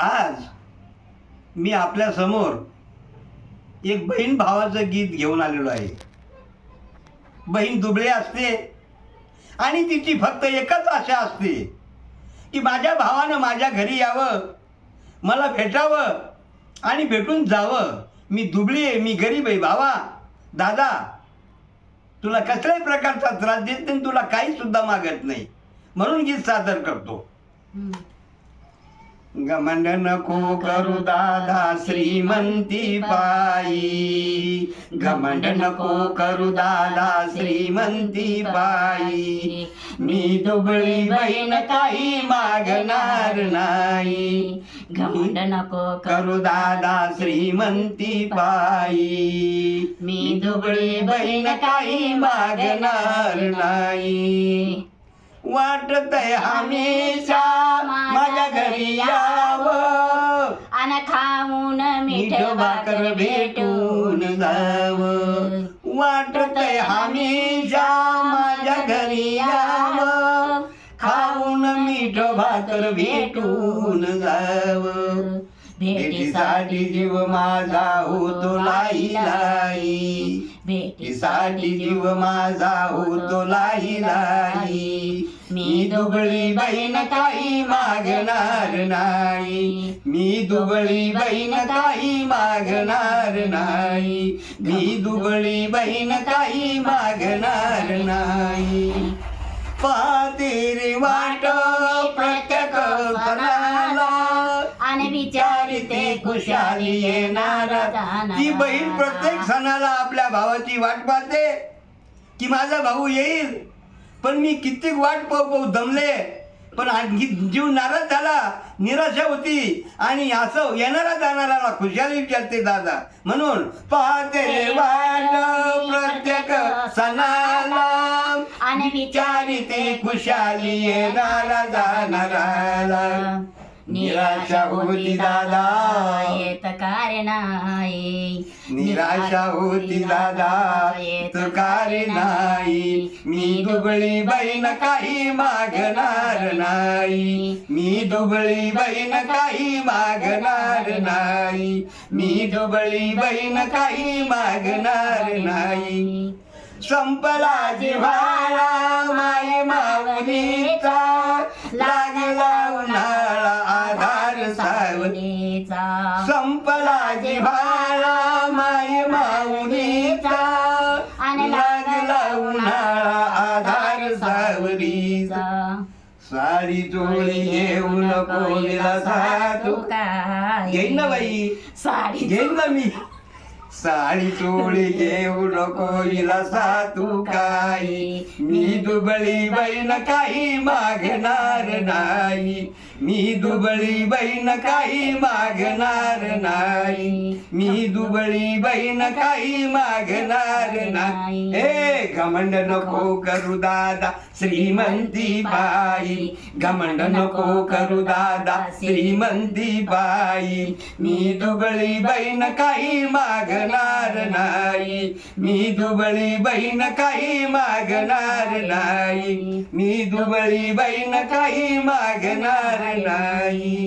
आज मी आपल्यासमोर एक बहीण भावाचं गीत घेऊन आलेलो आहे. बहीण दुबळे असते आणि तिची फक्त एकच आशा असते की माझ्या भावानं माझ्या घरी यावं मला भेटावं आणि भेटून जावं. मी दुबळी आहे मी गरीब आहे. भावा दादा तुला कसल्याही प्रकारचा त्रास देत नाही तुला काहीसुद्धा मागत नाही. म्हणून गीत सादर करतो. घमंड नको करू दादा श्रीमंती पायी। घमंड नको करू दादा श्रीमंती पायी। मी दुबळी बहीण काही मागणार नाही। घमंड नको करू दादा श्रीमंती पायी। मी दुबळी बहीण काही मागणार नाही। वाटत हमेशा घरी यावं अन खाऊन मीठ भाकर भेटून जावं. वाटतय हमेशा माझ्या घरी यावं. खाऊन मीठ भाकर भेटून जावं. भेटीसाठी जीव माझा होतो लाई लाई. भेटीसाठी जीव माझा होतो लाई. लाई. मी दुबळी बहीण काही मागणार नाही. मी दुबळी बहीण काही मागणार नाही. मी दुबळी बहीण काही मागणार नाही. पाहते रे वाट प्रत्येक आणि विचारिते खुशाली येणार. ती बहीण प्रत्येक सणाला आपल्या भावाची वाट पाहते की माझा भाऊ येईल. पण मी कित्येक वाट पाहू पाहू दमले. पण आणखी जीव नाराज झाला निराशा होती आणि असं येणारा जाणाराला खुशाली विचारते दादा. म्हणून पाहते वाट प्रत्येक सणाला. आणि विचारिते खुशाली येणारा जाणाराला निराशा होती दादा. येत कार्य नाही निराशा होती दादा. तुकार नाही. मी दुबळी बहीण काही मागणार नाही. मी दुबळी बहीण काही मागणार नाही. मी दुबळी बहीण काही मागणार नाही. संपला जिव्हाळा माय माऊलीचा. लागला संपला जिव्हाळा माय माऊलीचा आणि लागला उन्हाळा आधार सावलीचा. साडी चोळी घेऊ नको विलासा तू. घेईन ना बाई. साडी घेईन ना मी. साडी चोळी घेऊ नको हिला सातू काही मी दुबळी बहीण काही मागणार नाही. मी दुबळी बहीण काही मागणार नाही. मी दुबळी बहीण काही मागणार नाही. हे घमंड नको. करू दादा श्रीमंती बाई. घमंड नको करू दादा श्रीमंती बाई. मी दुबळी बहीण काही मागणार नाही. मी दुबळी बहीण काही मागणार नाही. मी दुबळी बहीण काही मागणार नाही.